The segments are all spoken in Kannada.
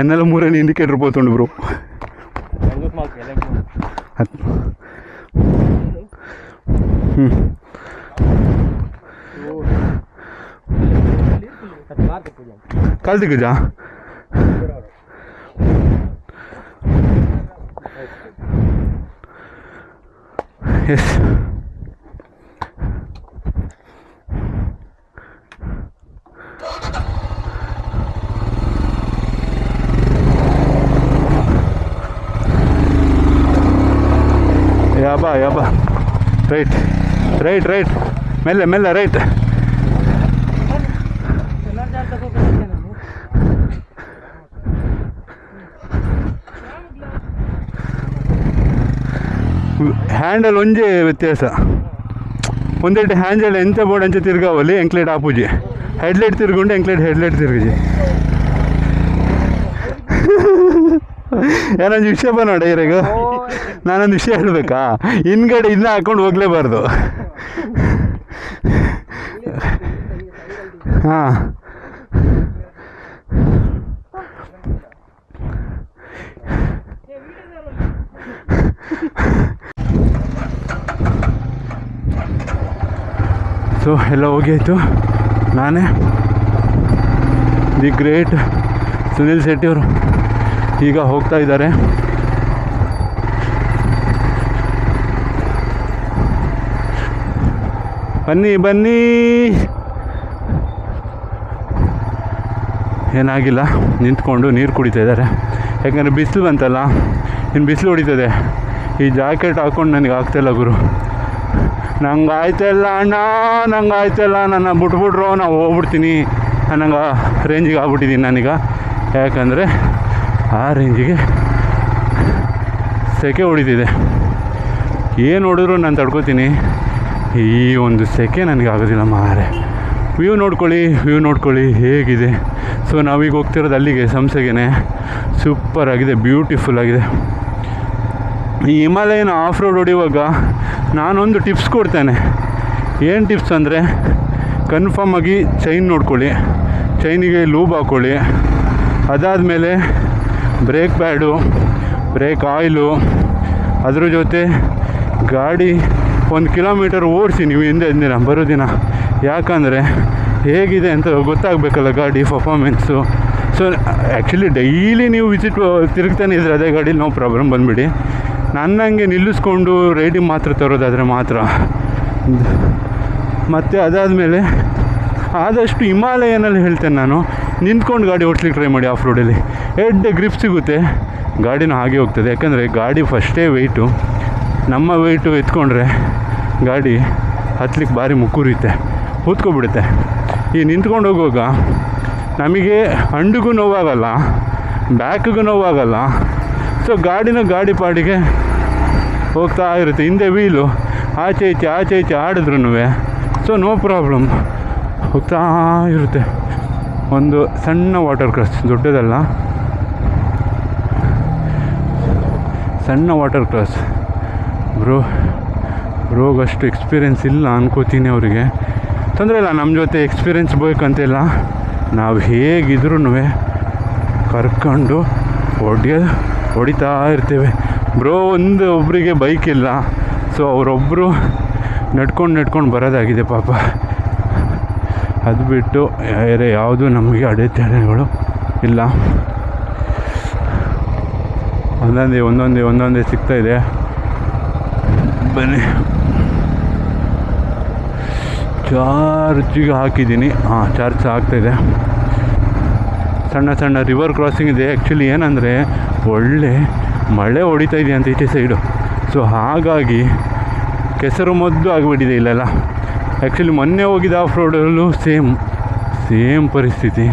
ఎన్నెల మూరని ఇండికేటర్ పోతుండు బ్రో कल दिख जा यस yes. ಯಾಬಾ ಯಾಬಾ. Right right right. ಮೆಲ್ಲ ಮೆಲ್ಲ, ರೈಟ್. ಹ್ಯಾಂಡಲ್ ಒಂಜಿ ವ್ಯತ್ಯಾಸ. ಒಂದೆಟ್ಟು ಹ್ಯಾಂಡಲ್ ಎಂತ ಬೋರ್ಡ್ ಅಂಚೆ ತಿರ್ಗಾವಲ್ಲಿ ಎಂಕ್ಲೇಟ್ ಆಪೂಜಿ ಹೆಡ್ಲೈಟ್ ತಿರ್ಗೊಂಡು ಎಂಕ್ಲೇಟ್ ಹೆಡ್ಲೈಟ್ ತಿರುಗಿಜಿ. ಏನೊಂದು ವಿಷಯ ನೋಡ ಇರಾಗ ನಾನೊಂದು ವಿಷಯ ಹೇಳ್ಬೇಕಾ? ಹಿಂದ್ಗಡೆ ಇದನ್ನ ಹಾಕೊಂಡು ಹೋಗ್ಲೇಬಾರ್ದು. ಹಾಂ. ಸೊ ಎಲ್ಲ ಹೋಗಿಯಾಯಿತು. ನಾನೇ ದಿ ಗ್ರೇಟ್ ಸುನಿಲ್ ಶೆಟ್ಟಿ ಅವರು ಈಗ ಹೋಗ್ತಾ ಇದ್ದಾರೆ. ಬನ್ನಿ ಬನ್ನಿ. ಏನಾಗಿಲ್ಲ, ನಿಂತ್ಕೊಂಡು ನೀರು ಕುಡಿತಾ ಇದ್ದಾರೆ. ಯಾಕಂದರೆ ಬಿಸಿಲು ಬಂತಲ್ಲ ಇನ್ನು ಬಿಸಿಲು ಹೊಡಿತದೆ. ಈ ಜಾಕೆಟ್ ಹಾಕ್ಕೊಂಡು ನನಗೆ ಆಗ್ತಾಯಿಲ್ಲ ಗುರು. ನಂಗೆ ಆಯ್ತಲ್ಲ ಅಣ್ಣ ನಂಗೆ ಆಯ್ತಲ್ಲ ನನ್ನ ಬಿಟ್ಬಿಟ್ರು, ನಾವು ಹೋಗ್ಬಿಡ್ತೀನಿ. ನನಗೆ ರೇಂಜಿಗೆ ಆಗ್ಬಿಟ್ಟಿದ್ದೀನಿ ನಾನೀಗ. ಯಾಕಂದರೆ ಆ ರೇಂಜಿಗೆ ಸೆಕೆ ಹೊಡಿತಿದೆ. ಏನು ಹೊಡಿದ್ರು ನಾನು ತಡ್ಕೋತೀನಿ. ಈ ಒಂದು ಸೆಕೆ ನನಗೆ ಆಗೋದಿಲ್ಲ ಮಾರೆ ವ್ಯೂ ನೋಡ್ಕೊಳ್ಳಿ ವ್ಯೂ ನೋಡ್ಕೊಳ್ಳಿ, ಹೇಗಿದೆ. ಸೊ ನಾವೀಗ ಹೋಗ್ತಿರೋದು ಅಲ್ಲಿಗೆ ಸಂಸೆಗೆ ಸೂಪರ್ ಆಗಿದೆ ಬ್ಯೂಟಿಫುಲ್ ಆಗಿದೆ. ಈ ಹಿಮಾಲಯನ ಆಫ್ ರೋಡ್ ಹೊಡಿಯುವಾಗ ನಾನೊಂದು ಟಿಪ್ಸ್ ಕೊಡ್ತೇನೆ. ಏನು ಟಿಪ್ಸ್ ಅಂದರೆ ಕನ್ಫರ್ಮ್ ಆಗಿ ಚೈನ್ ನೋಡ್ಕೊಳ್ಳಿ. ಚೈನಿಗೆ ಲೂಬ್ ಹಾಕ್ಕೊಳ್ಳಿ ಅದಾದಮೇಲೆ ಬ್ರೇಕ್ ಪ್ಯಾಡು ಬ್ರೇಕ್ ಆಯಿಲು. ಅದ್ರ ಜೊತೆ ಗಾಡಿ ಒಂದು ಕಿಲೋಮೀಟರ್ ಓಡಿಸಿ ನೀವು ಹಿಂದೆ ದಿನ ಬರೋ ದಿನ ಯಾಕಂದರೆ ಹೇಗಿದೆ ಅಂತ ಗೊತ್ತಾಗಬೇಕಲ್ಲ ಗಾಡಿ ಪರ್ಫಾಮೆನ್ಸು ಸೊ ಆ್ಯಕ್ಚುಲಿ ಡೈಲಿ ನೀವು ವಿಸಿಟ್ ತಿರುಗ್ತಾನೆ ಇದ್ರೆ ಅದೇ ಗಾಡೀಲಿ ನೋ ಪ್ರಾಬ್ಲಮ್ ಬಂದುಬಿಡಿ. ನನ್ನಂಗೆ ನಿಲ್ಲಿಸ್ಕೊಂಡು ರೈಡಿಂಗ್ ಮಾತ್ರ ತರೋದಾದರೆ ಮಾತ್ರ. ಮತ್ತು ಅದಾದಮೇಲೆ ಆದಷ್ಟು ಹಿಮಾಲಯನಲ್ಲಿ ಹೇಳ್ತೇನೆ ನಾನು, ನಿಂತ್ಕೊಂಡು ಗಾಡಿ ಓಡಿಸ್ಲಿಕ್ಕೆ ಟ್ರೈ ಮಾಡಿ ಆಫ್ ರೋಡಲ್ಲಿ ಎಡ್ ಗ್ರಿಪ್ ಸಿಗುತ್ತೆ. ಗಾಡಿನೂ ಹಾಗೆ ಹೋಗ್ತದೆ. ಯಾಕಂದರೆ ಗಾಡಿ ಫಸ್ಟೇ ವೆಯ್ಟು ನಮ್ಮ ವೆಯ್ಟು ಎತ್ಕೊಂಡ್ರೆ ಗಾಡಿ ಹತ್ಲಿಕ್ಕೆ ಭಾರಿ ಮುಕ್ಕುರಿಯುತ್ತೆ. ಕೂತ್ಕೊಬಿಡುತ್ತೆ ಈ ನಿಂತ್ಕೊಂಡು ಹೋಗುವಾಗ ನಮಗೆ ಹಂಡಿಗೂ ನೋವಾಗಲ್ಲ, ಬ್ಯಾಕ್ಗೂ ನೋವಾಗಲ್ಲ. ಸೊ ಗಾಡಿನ ಗಾಡಿ ಪಾಡಿಗೆ ಹೋಗ್ತಾ ಇರುತ್ತೆ. ಹಿಂದೆ ವೀಲು ಆಚೆ, ಈಚೆ ಆಚೆ, ಈಚೆ ಆಡಿದ್ರೂ ಸೊ ನೋ ಪ್ರಾಬ್ಲಮ್ ಹೋಗ್ತಾ ಇರುತ್ತೆ. ಒಂದು ಸಣ್ಣ ವಾಟರ್ ಕ್ರಾಸ್ ದೊಡ್ಡದಲ್ಲ. ಸಣ್ಣ ವಾಟರ್ ಕ್ರಾಸ್ ಬ್ರೋ ಬ್ರೋಗಷ್ಟು ಎಕ್ಸ್ಪೀರಿಯೆನ್ಸ್ ಇಲ್ಲ ಅನ್ಕೋತೀನಿ ಅವರಿಗೆ. ತೊಂದರೆ ಇಲ್ಲ ನಮ್ಮ ಜೊತೆ ಎಕ್ಸ್ಪೀರಿಯೆನ್ಸ್ ಬೇಕಂತಿಲ್ಲ. ನಾವು ಹೇಗಿದ್ರೂ ಕರ್ಕೊಂಡು ಹೊಡಿಯೋ, ಹೊಡಿತಾ ಇರ್ತೇವೆ. ಬ್ರೋ, ಒಂದು ಒಬ್ಬರಿಗೆ ಬೈಕ್ ಇಲ್ಲ. ಸೊ ಅವರೊಬ್ಬರು ನಡ್ಕೊಂಡು ನಡ್ಕೊಂಡು ಬರೋದಾಗಿದೆ ಪಾಪ. ಅದು ಬಿಟ್ಟು ಬೇರೆ ಯಾವುದು ನಮಗೆ ಅಡೆತಡೆಗಳು ಇಲ್ಲ. ಒಂದೊಂದೇ ಒಂದೊಂದೇ ಒಂದೊಂದೇ ಸಿಗ್ತಾ ಇದೆ. ಬನ್ನಿ. ಚಾರ್ಜಿಗೆ ಹಾಕಿದ್ದೀನಿ. ಹಾಂ, ಚಾರ್ಜ್ ಆಗ್ತಾಯಿದೆ ಸಣ್ಣ ಸಣ್ಣ ರಿವರ್ ಕ್ರಾಸಿಂಗ್ ಇದೆ. ಆ್ಯಕ್ಚುಲಿ ಏನಂದರೆ, ಒಳ್ಳೆ ಮಳೆ ಹೊಡಿತಾ ಇದೆ ಅಂತ ಈಚೆ ಸೈಡು ಸೊ ಹಾಗಾಗಿ ಕೆಸರು ಮದ್ದು ಆಗಿಬಿಟ್ಟಿದೆ ಇಲ್ಲೆಲ್ಲ. ಆ್ಯಕ್ಚುಲಿ ಮೊನ್ನೆ ಹೋಗಿದ್ದ ಆಫ್ ರೋಡಲ್ಲೂ ಸೇಮ್ ಸೇಮ್ ಪರಿಸ್ಥಿತಿ.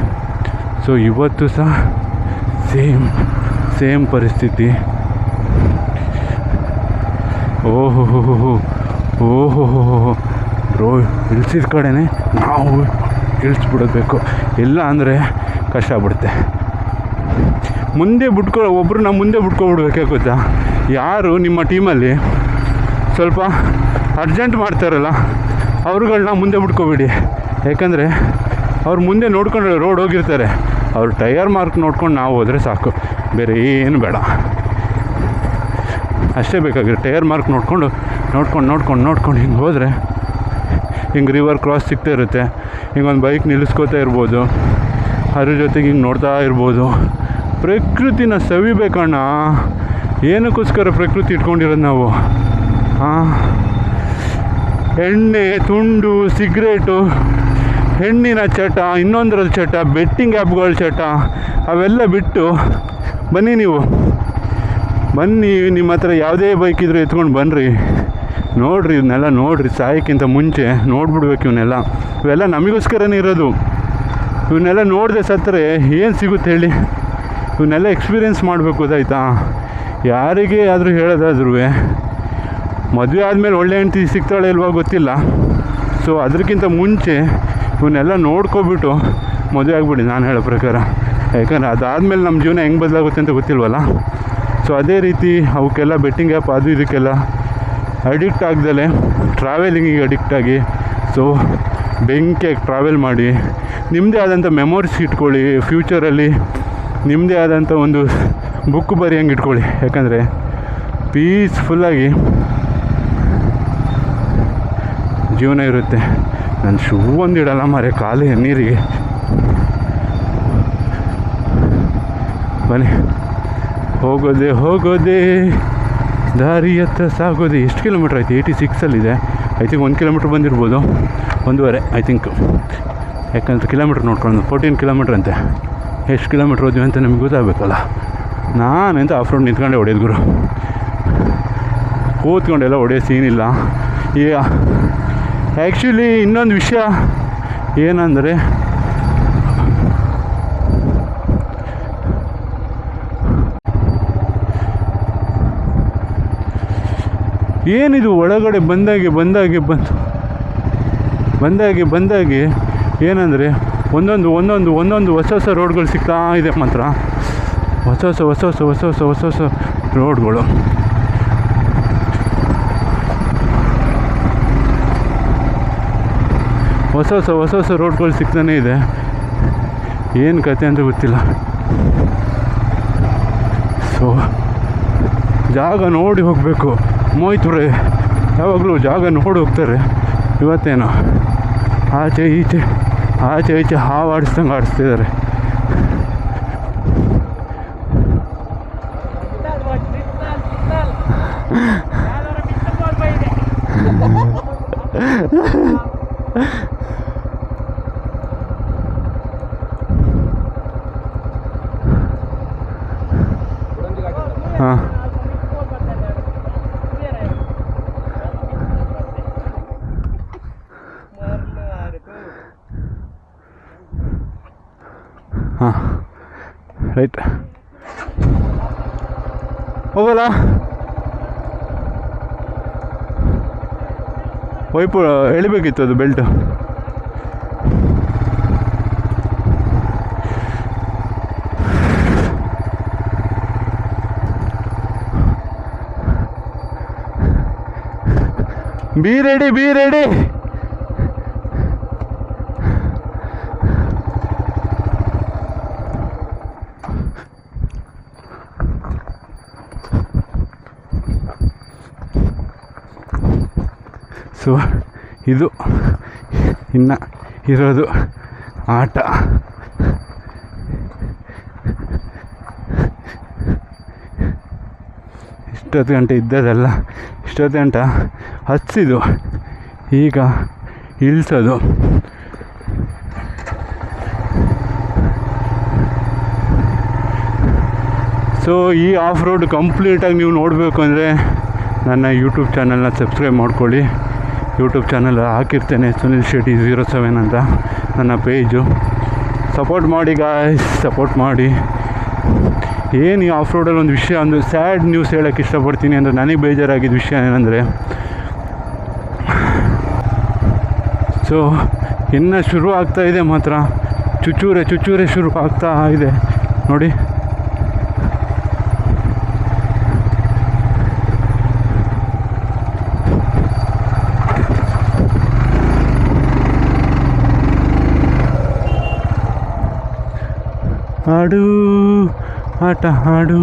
ಸೊ ಇವತ್ತು ಸಹ ಸೇಮ್ ಸೇಮ್ ಪರಿಸ್ಥಿತಿ. ಓಹೋ ಹೋ ಓಹೋ ಹೋ ರೋ ಇಳಿಸಿದ ಕಡೆನೇ ನಾವು ಇಳಿಸ್ಬಿಡಬೇಕು. ಇಲ್ಲ ಅಂದರೆ ಕಷ್ಟ ಆಗ್ಬಿಡುತ್ತೆ. ಮುಂದೆ ಬಿಟ್ಕೊ ಒಬ್ಬರನ್ನ ಮುಂದೆ ಬಿಟ್ಕೊಬಿಡ್ಬೇಕೆ ಗೊತ್ತಾ? ಯಾರು ನಿಮ್ಮ ಟೀಮಲ್ಲಿ ಸ್ವಲ್ಪ ಅರ್ಜೆಂಟ್ ಮಾಡ್ತಾರಲ್ಲ ಅವ್ರುಗಳನ್ನ ಮುಂದೆ ಬಿಟ್ಕೊಬೇಡಿ. ಯಾಕಂದರೆ ಅವ್ರು ಮುಂದೆ ನೋಡ್ಕೊಂಡು ರೋಡ್ ಹೋಗಿರ್ತಾರೆ. ಅವ್ರ ಟೈರ್ ಮಾರ್ಕ್ ನೋಡ್ಕೊಂಡು ನಾವು ಹೋದರೆ ಸಾಕು. ಬೇರೆ ಏನು ಬೇಡ. ಅಷ್ಟೇ ಬೇಕಾಗಿರೋ ಟೈರ್ ಮಾರ್ಕ್ ನೋಡಿಕೊಂಡು, ನೋಡ್ಕೊಂಡು ನೋಡ್ಕೊಂಡು ನೋಡ್ಕೊಂಡು ಹಿಂಗೆ ಹೋದರೆ ಹಿಂಗೆ ರಿವರ್ ಕ್ರಾಸ್ ಸಿಗ್ತಾ ಇರುತ್ತೆ. ಹಿಂಗೊಂದು ಬೈಕ್ ನಿಲ್ಲಿಸ್ಕೋತಾ ಇರ್ಬೋದು. ಅದ್ರ ಜೊತೆಗೆ ಹಿಂಗೆ ನೋಡ್ತಾ ಇರ್ಬೋದು. ಪ್ರಕೃತಿನ ಸವಿಬೇಕಣ್ಣ. ಏನಕ್ಕೋಸ್ಕರ ಪ್ರಕೃತಿ ಇಟ್ಕೊಂಡಿರೋದು ನಾವು? ಹಾಂ ಎಣ್ಣೆ, ತುಂಡು ಸಿಗ್ರೇಟು ಹೆಣ್ಣಿನ ಚಟ ಇನ್ನೊಂದರ ಚಟ, ಬೆಟ್ಟಿಂಗ್ ಆ್ಯಪ್ಗಳ ಚಟ, ಅವೆಲ್ಲ ಬಿಟ್ಟು ಬನ್ನಿ ನೀವು. ಬನ್ನಿ ನಿಮ್ಮ ಹತ್ರ ಯಾವುದೇ ಬೈಕ್ ಇದ್ರೂ ಎತ್ಕೊಂಡು ಬನ್ನಿರಿ ನೋಡಿರಿ ಇವನ್ನೆಲ್ಲ ನೋಡಿರಿ ಸಾಯಕ್ಕಿಂತ ಮುಂಚೆ ನೋಡ್ಬಿಡ್ಬೇಕು ಇವನ್ನೆಲ್ಲ ಇವೆಲ್ಲ ನಮಗೋಸ್ಕರನೇ ಇರೋದು. ಇವನ್ನೆಲ್ಲ ನೋಡದೆ ಸತ್ತರೆ ಏನು ಸಿಗುತ್ತೆ ಹೇಳಿ? ಇವನ್ನೆಲ್ಲ ಎಕ್ಸ್ಪೀರಿಯೆನ್ಸ್ ಮಾಡಬೇಕು ಗೊತ್ತಾಯ್ತಾ? ಯಾರಿಗೆ ಆದರೂ ಹೇಳೋದಾದ್ರೂ ಮದುವೆ ಆದಮೇಲೆ ಒಳ್ಳೆ ಹೆಂಡತಿ ಸಿಗ್ತಾಳೆ ಇಲ್ವಾ ಗೊತ್ತಿಲ್ಲ. ಸೊ ಅದಕ್ಕಿಂತ ಮುಂಚೆ ಇವನ್ನೆಲ್ಲ ನೋಡ್ಕೊಬಿಟ್ಟು ಮದುವೆ ಆಗಿಬಿಡಿ, ನಾನು ಹೇಳೋ ಪ್ರಕಾರ. ಯಾಕಂದರೆ ಅದಾದಮೇಲೆ ನಮ್ಮ ಜೀವನ ಹೆಂಗೆ ಬದಲಾಗುತ್ತೆ ಅಂತ ಗೊತ್ತಿಲ್ವಲ್ಲ? ಸೊ ಅದೇ ರೀತಿ ಅವಕ್ಕೆಲ್ಲ ಬೆಟ್ಟಿಂಗ್ ಆ್ಯಪ್ ಅದು ಇದಕ್ಕೆಲ್ಲ ಅಡಿಕ್ಟ್ ಆಗ್ದಲೆ ಟ್ರಾವೆಲಿಂಗಿಗೆ ಅಡಿಕ್ಟ್ ಆಗಿ ಸೊ ಬೆಂಕಿಯಾಗಿ ಟ್ರಾವೆಲ್ ಮಾಡಿ ನಿಮ್ಮದೇ ಆದಂಥ ಮೆಮೊರೀಸ್ ಇಟ್ಕೊಳ್ಳಿ ಫ್ಯೂಚರಲ್ಲಿ ನಿಮ್ಮದೇ ಆದಂಥ ಒಂದು ಬುಕ್ ಬರೆಯಂಗೆ ಇಟ್ಕೊಳ್ಳಿ. ಯಾಕಂದರೆ ಪೀಸ್ಫುಲ್ಲಾಗಿ ಜೀವನ ಇರುತ್ತೆ. ನಾನು ಶೂ ಒಂದಿಡಲ್ಲ ಮರೆ ಕಾಲು ನೀರಿಗೆ. ಬನ್ನಿ. ಹೋಗೋದೆ ಹೋಗೋದೆ. ದಾರಿ ಹತ್ರ ಸಾಗೋದೆ. ಎಷ್ಟು ಕಿಲೋಮೀಟ್ರ್ ಆಯ್ತು? ಏಯ್ಟಿ ಸಿಕ್ಸಲ್ಲಿದೆ ಐ ಥಿಂಕ್ ಒಂದು ಕಿಲೋಮೀಟ್ರ್ ಬಂದಿರ್ಬೋದು. ಒಂದೂವರೆ ಐ ಥಿಂಕ್ ಯಾಕಂದ್ರೆ ಕಿಲೋಮೀಟ್ರ್ ನೋಡ್ಕೊಂಡು ಫೋರ್ಟೀನ್ ಕಿಲೋಮೀಟ್ರ್ ಅಂತೆ. ಎಷ್ಟು ಕಿಲೋಮೀಟ್ರ್ ಹೋದ್ವಿ ಅಂತ ನಮಗೆ ಗೊತ್ತಾಗಬೇಕಲ್ಲ? ನಾನೆಂತ ಆಫ್ ರೋಡ್ ನಿಂತ್ಕೊಂಡೆ ಹೊಡೆಯೋದು ಗುರು. ಕೂತ್ಕೊಂಡೆಲ್ಲ ಹೊಡೆಯೋ ಸೀನಿಲ್ಲ ಈಗ ಆ್ಯಕ್ಚುಲಿ ಇನ್ನೊಂದು ವಿಷಯ ಏನಂದರೆ, ಏನಿದು ಒಳಗಡೆ ಬಂದಾಗೆ ಬಂದಾಗೆ ಬಂದು, ಬಂದಾಗೆ ಬಂದಾಗೆ ಏನಂದರೆ, ಒಂದೊಂದು ಒಂದೊಂದು ಒಂದೊಂದು ಹೊಸ ಹೊಸ ರೋಡ್ಗಳು ಸಿಗ್ತಾ ಇದೆ ಮಾತ್ರ. ಹೊಸ ಹೊಸ ಹೊಸ ಹೊಸ ಹೊಸ ಹೊಸ ಹೊಸ ಹೊಸ ರೋಡ್ಗಳು. ಹೊಸ ಹೊಸ ಹೊಸ ಹೊಸ ರೋಡ್ಗಳು ಸಿಗ್ತಾನೆ ಇದೆ. ಏನು ಕತೆ ಅಂತ ಗೊತ್ತಿಲ್ಲ. ಸೊ ಜಾಗ ನೋಡಿ ಹೋಗಬೇಕು. ಮೋಯ್ತುರೆ ಯಾವಾಗಲೂ ಜಾಗ ನೋಡಿ ಹೋಗ್ತಾರೆ. ಇವತ್ತೇನೋ? ಆಚೆ ಈಚೆ ಆಚೆ ಈಚೆ ಹಾವು ಆಡಿಸ್ದಂಗೆ ಆಡಿಸ್ತಿದ್ದಾರೆ ಹಾಂ. ರೈಟ್. ಹೋಗಲ್ಲ ವೈಪು ಎಳಿಬೇಕಿತ್ತು ಅದು belt. Be ready be ready. So, ಇದು, ಇನ್ನು ಇರೋದು ಆಟ. ಇಷ್ಟೊತ್ತು ಗಂಟೆ ಇದ್ದದಲ್ಲ ಇಷ್ಟೊತ್ತು ಗಂಟ ಹಚ್ಚಿದು ಈಗ ಇಳಿಸೋದು. ಸೊ ಈ ಆಫ್ ರೋಡ್ ಕಂಪ್ಲೀಟಾಗಿ ನೀವು ನೋಡಬೇಕು ಅಂದರೆ ನನ್ನ ಯೂಟ್ಯೂಬ್ ಚಾನಲ್ನ ಸಬ್ಸ್ಕ್ರೈಬ್ ಮಾಡ್ಕೊಳ್ಳಿ. ಯೂಟ್ಯೂಬ್ ಚಾನಲ್ ಹಾಕಿರ್ತೇನೆ ಸುನಿಲ್ ಶೆಟ್ಟಿ ಝೀರೋ ಸೆವೆನ್ ಅಂತ ನನ್ನ ಪೇಜು. ಸಪೋರ್ಟ್ ಮಾಡಿ ಗಾಯ್ಸ್ ಸಪೋರ್ಟ್ ಮಾಡಿ. ಏನು ಈ ಆಫ್ ರೋಡಲ್ಲಿ ಒಂದು ವಿಷಯ ಒಂದು ಸ್ಯಾಡ್ ನ್ಯೂಸ್ ಹೇಳೋಕ್ಕೆ ಇಷ್ಟಪಡ್ತೀನಿ ಅಂದರೆ ನನಗೆ ಬೇಜಾರಾಗಿದ್ದ ವಿಷಯ ಏನಂದರೆ ಸೊ ಇನ್ನು ಶುರು ಆಗ್ತಾ ಇದೆ ಮಾತ್ರ. ಚುಚ್ಚೂರೆ ಚುಚ್ಚೂರೆ ಶುರು ಆಗ್ತಾ ಇದೆ. ನೋಡಿ. ಆಡು ಆಟ ಹಾಡು.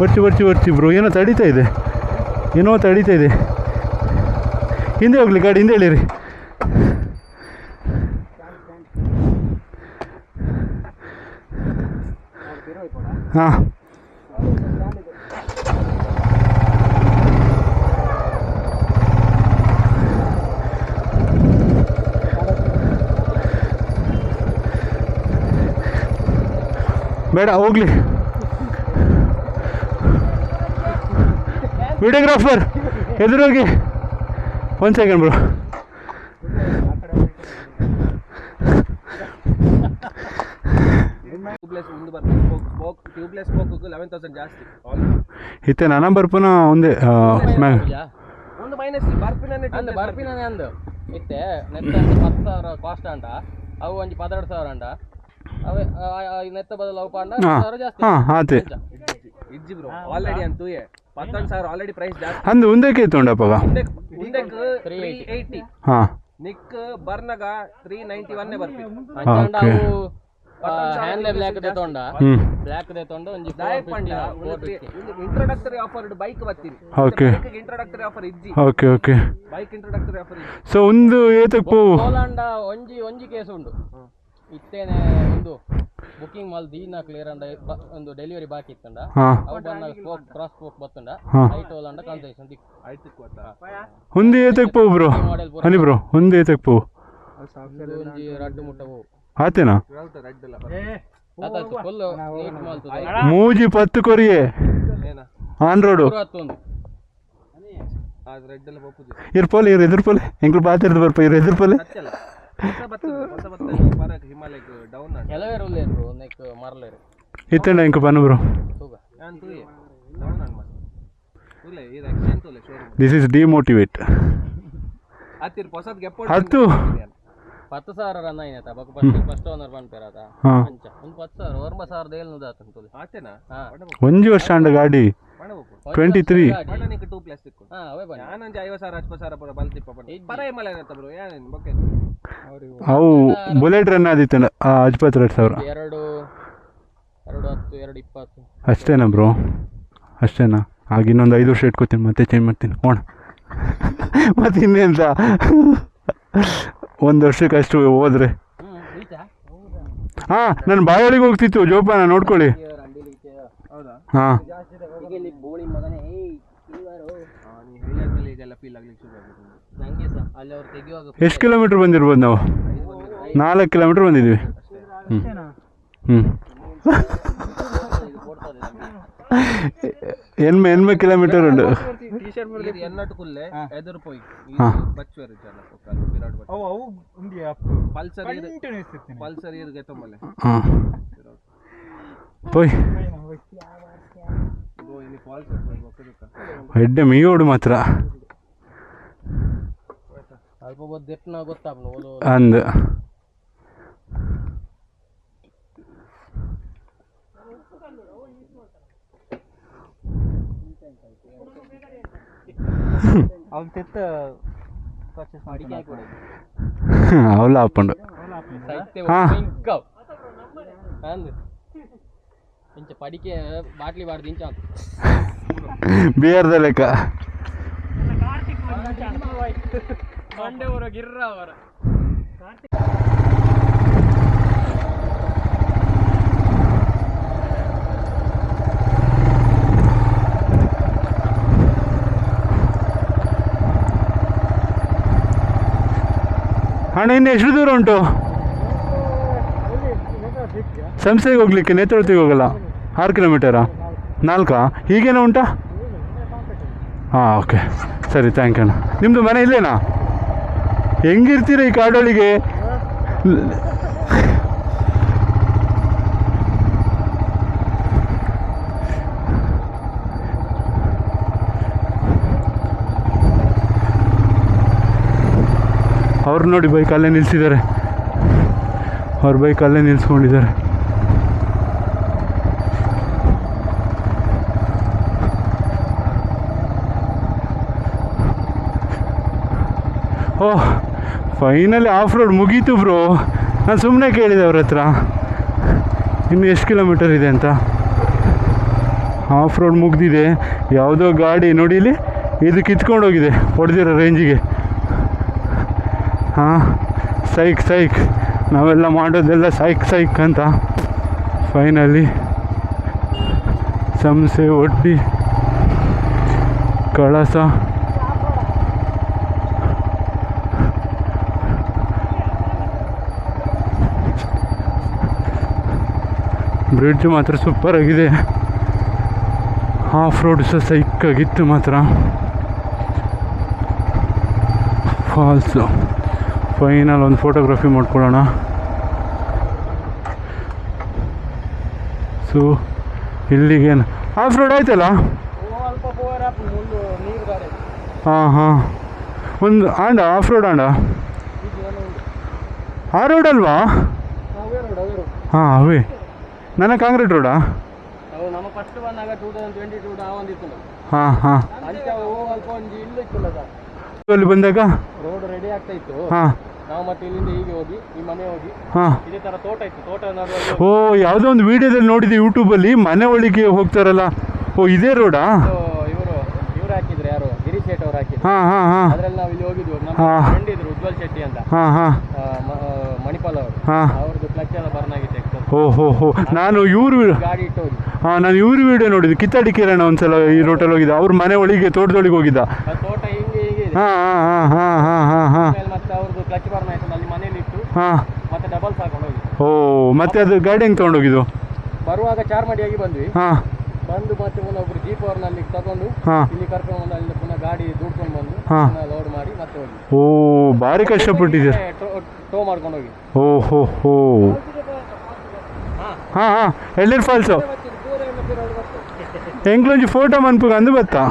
ಬರ್ತಿ ಬರ್ತಿ ಬರ್ತಿ ಬ್ರೋ. ಏನೋ ತಡೀತಾ ಇದೆ. ಏನೋ ತಡೀತಾ ಇದೆ. ಹಿಂದೆ ಹೋಗ್ಲಿ, ಗಾಡಿ ಹಿಂದೆ ಹೇಳಿರಿ ಹಾಂ. ಬೇಡ ಹೋಗ್ಲಿ. ವಿಡಿಯೋಗ್ರಾಫರ್ ಎದುರೋಗಿ. ಒಂದು ಸೆಕೆಂಡ್ ಬ್ರೋ ಇತ್ತೆ ನನ್ನ ಬರ್ಪುನ ಒಂದೇ ಮ್ಯಾಗ ಒಂದು ಮೈನಸ್ ಬರ್ಪಿನ ಅಂದ ಬರ್ಪಿನೇ ಅಂದ. ಇತ್ತೆ ನೆತ್ತ ಹತ್ತು ಸಾವಿರ ಕಾಸ್ಟ್ ಅಂಟ ಅವು ಒಂದು ಪದೆರಡು ಸಾವಿರ ಅಂಟ ನೆತ್ತ ಬದಲು ಅವು ಪಾಂಡ ಜಾಸ್ತಿ. ಹಾಂ ಆತೆ ಇಜ್ಜಿ. ಬ್ರೋ ಆಲ್ರೆಡಿ ಅಂತೂ ಪತ್ತೊಂದು ಸಾವಿರ ಆಲ್ರೆಡಿ ಪ್ರೈಸ್ ಜಾಸ್ತಿ. ಅಂದು ತ್ರೀ ಏಯ್ಟಿ ಹಾಂ. ನಿಕ್ ಬರ್ನಗ ತ್ರೀ ನೈಂಟಿ ಒನ್ನೇ ಬರ್ತೀವಿ ಅಂಚಂಡ. ಅವು ಹ್ಯಾಂಡ್ಲೆ ಬ್ಲ್ಯಾಕ್ ದೆ ತೊಂಡ. ಬ್ಲ್ಯಾಕ್ ದೆ ತೊಂಡ ಒಂಜಿ ಡೈರೆಕ್ಟ್ ಪಂಡ ಇಂಟ್ರೊಡಕ್ಟರಿ ಆಫರ್ ಬೈಕ್ ಬರ್ತೀನಿ. ಓಕೆ ಇಂಟ್ರೊಡಕ್ಟರಿ ಆಫರ್ ಇಜ್ಜಿ. Okay okay bike introductory offer so ಒಂದು ಏತಕ್ಕೆ ಪೋಲಾಂಡ ಒಂಜಿ ಒಂಜಿ ಕೇಸ್ ಉಂಡು ಇತ್ತೇನೆ ಒಂದು ಬುಕಿಂಗ್ ಮಾಲ್ ದೀನ ಕ್ಲಿಯರ್ ಅಂಡ ಒಂದು ಡೆಲಿವರಿ ಬಾಕಿ ಇತ್ತಂಡ ಅವು ಬಂದಾಗ ಸ್ಪೋಕ್ ಕ್ರಾಸ್ ಸ್ಪೋಕ್ ಬತ್ತಂಡ ಹೈಟ್ ಹೋಲ್ ಅಂಡ ಕನ್ಸೇಷನ್ ದಿಕ್ಕು ಆಯ್ತು ಕೊತ್ತ ಹುಂದಿ ಏತಕ್ ಪೋ ಬ್ರೋ. ಹನಿ ಬ್ರೋ ಹುಂದಿ ಏತಕ್ ಪೋ. ಸಾಫ್ಟ್ವೇರ್ ಒಂಜಿ ರಡ್ಡು ಮುಟ್ಟ ಹೂ ರಡ್ ಅಲ್ಲ ಏ ಅದಾಯ್ತು ಫುಲ್ ನೀಟ್ ಮಾಲ್ತು ಮೂಜಿ ಪತ್ತು ಕೊರಿಯೆ. ಏನ? On road. ಇರ್ಪೋಲೆ ಇರ್ ಎದುರ್ಪೋಲೆ. ಎಂಕ್ಳು ಬಾತಿರ್ದು ಬರ್ಪ ಇರ್ ಎದುರ್ಪೋಲೆ. ಡೌನ್ ಆಗಿ. ಮತ್ತೆ ತೂಲೆ ಇದು ಎಕ್ಸ್ಚೇಂಜ್ ತೂಲೆ ಶೋರೂಮ್ ದಿಸ್ ಇಸ್ ಡಿಮೋಟಿವೇಟ್ ಹತ್ತಿರ ಹೊಸದ್ ಗೆಪ್ಪ ಹತ್ತು? ಪತ್ತು ಸಾವಿರ ರನ್ ಆಯ್ತಾ ಬಕ್ ಫಸ್ಟ್ ಫಸ್ಟ್ ಓನರ್ ಅಂಚ ಒಂದು ಪತ್ತು ಸಾವಿರ ಒಂಬತ್ತು ಸಾವಿರದ ಏಳ್ನೂರು ಹಾ. ಒಂಜಿ ವರ್ಷ ಅಂಡ ಗಾಡಿ. ಟ್ವೆಂಟಿ ತ್ರೀ ಹಾ ಅವೇ ಬನ್ನಿ. ಬ್ರೋ ಬುಲೆಟ್ ರನ್ ಆದಿತ್ತು ಇಪ್ಪತ್ತೆರಡು ಸಾವಿರ. ಎರಡು ಎರಡು ಹತ್ತು ಎರಡು ಇಪ್ಪತ್ತು. ಅಷ್ಟೇನಾ ಬ್ರೋ? ಅಷ್ಟೇನಾ? ಆಗ ಇನ್ನೊಂದು ಐದು ವರ್ಷ ಇಟ್ಕೋತೀನಿ ಮತ್ತೆ ಚೇಂಜ್ ಮಾಡ್ತೀನಿ. ಓಣ ಮತ್ತೆ ಇನ್ನೆಂತ? ಒಂದು ವರ್ಷಕ್ಕೆ ಅಷ್ಟು ಹೋದ್ರೆ. ಹಾ ರೀಚಾ ಹಾಂ ನನ್ನ ಬಾಯೊಳಗೆ ಹೋಗ್ತಿತ್ತು ಜೋಪಾನ ನೋಡ್ಕೊಳ್ಳಿ. ಹೌದಾ? ಹಾಂ. ಇಲ್ಲಿ ಬೋಳಿ ಮಗನೇ ಏಯ್ ಇವರು ನೀ ಹೇಳಿದ್ಮೇಲೆ ಈಗೆಲ್ಲ ಫೀಲ್ ಆಗ್ಲಿಕ್ಕೆ ಶುರು ಆಗುತ್ತೆ ನಂಗೆ ಸಹ ಅಲ್ಲಿ ಅವ್ರು ತೆಗಿಯುವಾಗ ಎಷ್ಟು ಕಿಲೋಮೀಟರ್ ಬಂದಿರ್ಬೋದು ನಾವು? ನಾಲ್ಕು ಕಿಲೋಮೀಟರ್ ಬಂದಿದ್ವಿ. ಹ್ಞೂ ಹ್ಞೂ ಎನ್ಮೆ ಎನ್ಮೆ ಕಿಲೋಮೀಟರ್ ಉಂಡಿ ಪಲ್ಸರ್ ಎಡ್ಡೆ ಮೀಯೋಡು ಮಾತ್ರ. ಅಂದ್. ಅವ್ನು ತೆತ್ತ ಪರ್ಚೇಸ್ ಮಾಡಿ ಅವಲ್ಲ ಹಾಕೊಂಡು ಹಾ. ಗಿರ್ರ ಅವರ. ಹಣ ಇನ್ನು ಎಷ್ಟು ದೂರ ಉಂಟು? ಸಂಸ್ಥೆಗೆ ಹೋಗ್ಲಿಕ್ಕೆ ನೇತೃತ್ವಕ್ಕೆ ಹೋಗಲ್ಲ? ಆರು ಕಿಲೋಮೀಟರಾ? ನಾಲ್ಕಾ? ಈಗೇನೋ ಉಂಟಾ? ಹಾಂ ಓಕೆ ಸರಿ ಥ್ಯಾಂಕ್ ಯು ನಿಮ್ಮದು ಮನೆ ಇಲ್ಲೇನಾ? ಹೆಂಗಿರ್ತೀರ ಈ ಕಾಡೊಳಿಗೆ? ಅವ್ರು ನೋಡಿ ಬೈಕ್ ಅಲ್ಲೇ ನಿಲ್ಸಿದ್ದಾರೆ. ಅವ್ರ ಬೈಕ್ ಅಲ್ಲೇ ನಿಲ್ಸ್ಕೊಂಡಿದ್ದಾರೆ ಓಹ್ ಫೈನಲಿ ಆಫ್ ರೋಡ್ ಮುಗೀತು ಬ್ರೋ ನಾನು ಸುಮ್ಮನೆ ಕೇಳಿದೆ ಅವ್ರ ಹತ್ರ. ಇನ್ನು ಎಷ್ಟು ಕಿಲೋಮೀಟರ್ ಇದೆ ಅಂತ? ಆಫ್ ರೋಡ್ ಮುಗ್ದಿದೆ. ಯಾವುದೋ ಗಾಡಿ, ನೋಡಿ ಇಲ್ಲಿ, ಇದು ಕಿತ್ಕೊಂಡು ಹೋಗಿದೆ, ಹೊಡೆದಿರೋ ರೇಂಜಿಗೆ ಹಾಂ, ಸೈಕ್ ಸೈಕ್. ನಾವೆಲ್ಲ ಮಾಡೋದೆಲ್ಲ ಸೈಕ್ ಸೈಕ್ ಅಂತ. ಫೈನಲಿ ಸಂಸೆ ಒಟ್ಟಿ ಕಳಸ. ಬ್ರಿಡ್ಜ್ ಮಾತ್ರ ಸೂಪರ್ ಆಗಿದೆ. ಆಫ್ ರೋಡ್ ಸಹ ಸೈಕ್ಕಾಗಿತ್ತು ಮಾತ್ರ. ಫಾಲ್ಸು ಫೈನಲ್ ಒಂದು ಫೋಟೋಗ್ರಫಿ ಮಾಡ್ಕೊಳ್ಳೋಣ. ಸೊ ಇಲ್ಲಿಗೇನು ಆಫ್ ರೋಡ್ ಆಯ್ತಲ್ಲ? ಹಾಂ ಹಾಂ. ಒಂದು ಆಂಡ ಆಫ್ ರೋಡ್ ಆಂಡ ಆ ರೋಡ್ ಅಲ್ವಾ? ಹಾಂ ಅವೇ ನನ್ನ ಕಾಂಕ್ರೀಟ್ ರೋಡಾ ನಾವು ನಮ್ಮ ಫಸ್ಟ್ ಬಂದಾಗ ಟೂ ತೌಸಂಡ್ ಟ್ವೆಂಟಿ ಟೂ ಆ ಒಂದಿತ್ತು ಹಾಂ ಹಾಂ. ಅಲ್ಪ ಒಂದು ಇಲ್ಲ ಸರ್. ಅಲ್ಲಿ ಬಂದಾಗ? ರೋಡ್ ರೆಡಿ ಆಗ್ತಾ ಇತ್ತು. ಹಾಂ. ನಾವು ಮತ್ತೆ ಇಲ್ಲಿಂದ ಹೀಗೆ ಹೋಗಿ ಈ ಮನೆ ಹೋಗಿ ಹಾಂ. ಇದೇ ತರ ತೋಟ ಇತ್ತು ತೋಟ ಓ ಯಾವುದೋ ಒಂದು ವಿಡಿಯೋದಲ್ಲಿ ನೋಡಿದೆ ಯೂಟ್ಯೂಬಲ್ಲಿ ಮನೆ ಒಳಗೆ ಹೋಗ್ತಾರಲ್ಲ. ಓ ಇದೇ ರೋಡಾ ಇವರು ಇವ್ರು ಹಾಕಿದ್ರು ಯಾರು? ಗಿರೀಶ್ ಶೆಟ್ಟಿ ಅವ್ರು ಹಾಕಿದ್ರು. ಹಾಂ ಹಾಂ ಹಾಂ. ಅದ್ರಲ್ಲಿ ನಾವು ಇಲ್ಲಿ ಹೋಗಿದ್ವಿ. ನಮ್ಮ ಹಾ. ಫ್ರೆಂಡ್ ಇದ್ರು ಉಜ್ವಲ್ ಶೆಟ್ಟಿ ಅಂತ. ಹಾಂ ಹಾಂ. ಮಣಿಪಾಲ್ ಅವರು. ಹಾಂ. ಅವ್ರದ್ದು ಕ್ಲಚ್ ಎಲ್ಲ ಬರ್ನ್ ಆಗಿತ್ತು ಎಕ್ಸಲ್ ಓ ಹೋ ಹೋ. ನಾನು ಇವ್ರು ಗಾಡಿ ಹೋಗಿ. ಹಾಂ ನಾನು ಇವ್ರ ವಿಡಿಯೋ ನೋಡಿದ್ದು. ಕಿತ್ತಾಡಿ ಕಿರಣ ಒಂದ್ಸಲ ಈ ರೋಟಲ್ಲಿ ಹೋಗಿದ್ದ. ಅವ್ರ ಮನೆ ಒಳಗೆ ತೋಟದೊಳಗೆ ಹೋಗಿದ್ದ. ಆ ತೋಟ ಹಿಂಗೆ ಹೀಗೆ ಇದೆ. ಹಾಂ ಹಾಂ ಹಾಂ ಹಾಂ ಹಾಂ ಹಾಂ ಆಮೇಲೆ ಮತ್ತೆ ಅವ್ರದ್ದು ಕ್ಲಚ್ ಬರ್ನ್ ಅಲ್ಲಿ ಮನೇಲಿ ಇಟ್ಟು ಹಾಂ. ಮತ್ತೆ ಡಬಲ್ಸ್ ಹಾಕೊಂಡು ಹೋಗಿ. ಓ ಮತ್ತೆ ಅದು ಗಾಡಿ ಹೆಂಗೆ ತೊಗೊಂಡೋಗಿದ್ದು ಬರುವಾಗ ಚಾರ್ಮಡಿಯಾಗಿ ಬಂದ್ವಿ. ಹಾಂ. ಬಂದು ಮತ್ತೆ ಒಬ್ರು ಜೀಪ್ ಅವ್ರನ್ನ ಅಲ್ಲಿ ತಗೊಂಡು ಹಾಂ. ಇಲ್ಲಿ ಕರ್ಕೊಂಡು ಬಂದು ಅಲ್ಲಿ ಪುನಃ ಗಾಡಿ ದುಡ್ಕೊಂಡು ಬಂದು ಹಾ. ಲೋಡ್ ಮಾಡಿ ಮತ್ತೆ ಹೋಗಿ ಓ ಭಾರಿ ಕಷ್ಟಪಟ್ಟಿದ್ದೀರ. ಟೋ- ಟೋ ಮಾಡ್ಕೊಂಡು ಹೋಗಿ. ಓ ಹೋ ಹೋ. ಹಾಂ ಹಾಂ. ಎಳ್ಳೀರು ಫಾಲ್ಸು. ಎಂಕ್ಲೊಂಜಿ ಫೋಟೋ ಮನ್ಪುಗ ಅಂದು ಬತ್ತಾ